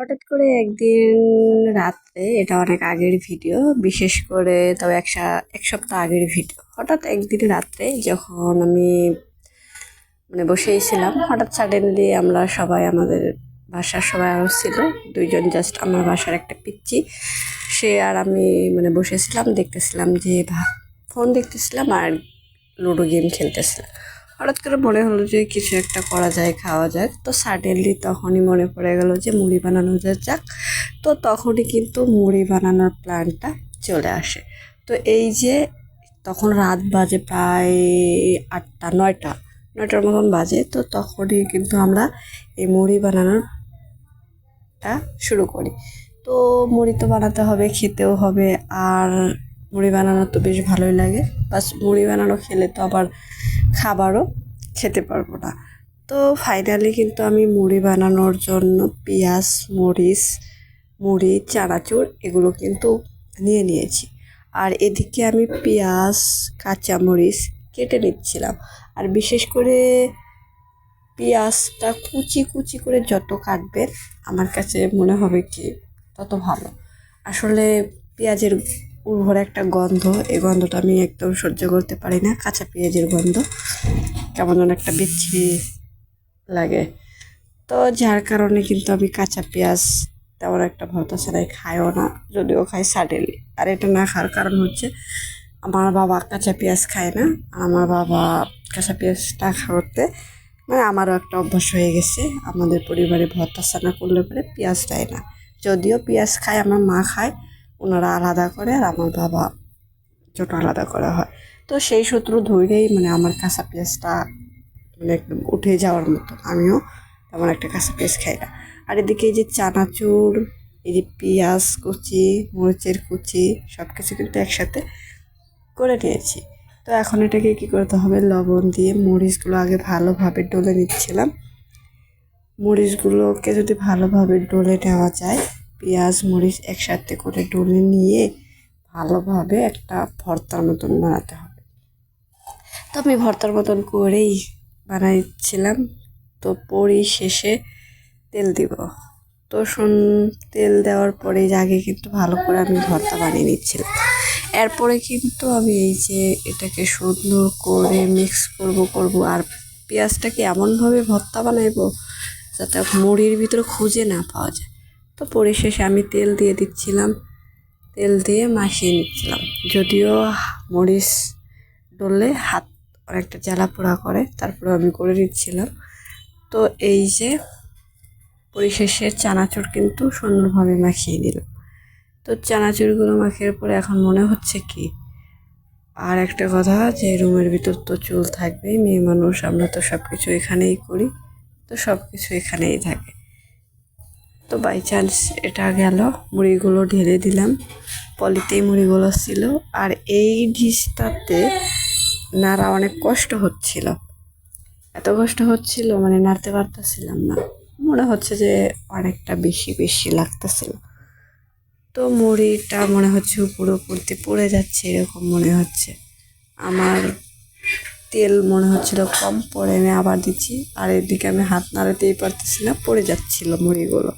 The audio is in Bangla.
হঠাৎ করে একদিন রাত্রে, এটা অনেক আগের ভিডিও, বিশেষ করে তবে এক সা- এক সপ্তাহ আগের ভিডিও। হঠাৎ একদিন রাত্রে যখন আমি মানে বসেই ছিলাম, হঠাৎ সাডেনলি আমরা সবাই আমাদের বাসার সবাই আরও ছিল, দুইজন জাস্ট আমার বাসার একটা পিচ্ছি সে আর আমি মানে বসেছিলাম, দেখতেছিলাম যে ফোন দেখতেছিলাম আর লুডো গেম খেলতেছিলাম। হঠাৎ করে মনে হলো যে কিছু একটা করা যায়, খাওয়া যাক তো সাডেনলি তখনই মনে পড়ে গেল যে মুড়ি বানানো যাক। তো তখনই কিন্তু মুড়ি বানানোর প্ল্যানটা চলে আসে। তো এই যে তখন রাত বাজে প্রায় আটটা, নয়টা, নয়টার মতন বাজে। তো তখনই কিন্তু আমরা এই মুড়ি বানানোরটা শুরু করি। তো মুড়ি তো বানাতে হবে, খেতেও হবে। আর মুড়ি বানানো তো বেশ ভালোই লাগে। বাস মুড়ি বানানো খেলে তো আবার খাবারও খেতে পারব না। তো ফাইনালি কিন্তু আমি মুড়ি বানানোর জন্য পেঁয়াজ, মরিচ, মুড়ি, চানাচুর এগুলো কিন্তু নিয়ে নিয়েছি। আর এদিকে আমি পেঁয়াজ, কাঁচামরিচ কেটে নিচ্ছিলাম। আর বিশেষ করে পেঁয়াজটা কুচি কুচি করে যত কাটবে আমার কাছে মনে হবে কি তত ভালো। আসলে পেঁয়াজের উর্বর একটা গন্ধ। এই গন্ধটা আমি একদম সহ্য করতে পারি না। কাঁচা পেঁয়াজের গন্ধ। কেমন যেন একটা বিচ্ছিরি লাগে। তো যার কারণে কিন্তু আমি কাঁচা পেঁয়াজ তেমন একটা ভর্তা ছাড়াই খাইও না, যদিও খাই সাডেনলি আর এটা না খাওয়ার কারণ হচ্ছে আমার বাবা কাঁচা পেঁয়াজ খায় না। আমার বাবা কাঁচা পেঁয়াজটা খাওয়াতে মানে আমারও একটা অভ্যাস হয়ে গেছে। আমাদের পরিবারে ভর্তা ছানা করলে পরে পেঁয়াজ দেয় না। যদিও পেঁয়াজ খায়, আমার মা খায় ওনারা আলাদা করে আর আমার বাবা ছোট আলাদা করা হয়। তো সেই সূত্র ধরেই মানে আমার কাঁচা পেঁয়াজটা মানে একদম উঠে যাওয়ার মতো। আমিও তেমন একটা কাঁচা পেঁয়াজ খাই না। আর এদিকে এই যে চানাচুর, এই যে পেঁয়াজ কুচি, মরিচের কুচি সব কিছু কিন্তু একসাথে করে নিয়েছি। তো এখন এটাকে কী করতে হবে? লবণ দিয়ে মরিচগুলো আগে ভালোভাবে ডলে নিচ্ছিলাম। মরিচগুলোকে যদি ভালোভাবে ডলে নেওয়া যায় পেঁয়াজ, মরিচ একসাথে করে ডলে নিয়ে ভালোভাবে একটা ভর্তার মতন বানাতে হবে। তো আমি ভর্তার মতন করেই বানাইছিলাম। তো পরি শেষে তেল দিব। তো শুন, তেল দেওয়ার পরে আগে কিন্তু ভালো করে আমি ভর্তা বানিয়ে নিচ্ছিলাম। এরপরে কিন্তু আমি এই যে এটাকে সুন্দর করে মিক্স করব করব। আর পেঁয়াজটাকে এমনভাবে ভর্তা বানাইবো যাতে মুড়ির ভিতরে খুঁজে না পাওয়া যায়। তো পরিশেষে আমি তেল দিয়ে দিচ্ছিলাম। তেল দিয়ে মাখিয়ে নিচ্ছিলাম। যদিও মরিচ ডললে হাত অনেকটা জ্বালা পোড়া করে তারপরে আমি করে দিচ্ছিলাম তো এই যে পরিশেষে চানাচুর কিন্তু সুন্দরভাবে মাখিয়ে নিলাম। তো চানাচুরগুলো মাখিয়ে পরে এখন মনে হচ্ছে কি? আর একটা কথা, যে রুমের ভিতর তো চুল থাকবেই, মেয়ে মানুষ, আমরা তো সব কিছু এখানেই করি। তো সব কিছু এখানেই থাকে। তো বাই চান্স এটা গেল। মুড়িগুলো ঢেলে দিলাম। পলিতেই মুড়িগুলো ছিল। আর এই ডিশটাতে নাড়া অনেক কষ্ট হচ্ছিল। এত কষ্ট হচ্ছিল মানে নাড়তে পারতেছিলাম না। মনে হচ্ছে যে অনেকটা বেশি বেশি লাগতেছিল। তো মুড়িটা মনে হচ্ছে উপর পড়ে যাচ্ছে এরকম মনে হচ্ছে। আমার তেল মনে হচ্ছিল কম পড়ে, আমি আবার দিচ্ছি। আর এদিকে আমি হাত নাড়াতেই পারতেছি না, পড়ে যাচ্ছিল মুড়িগুলো।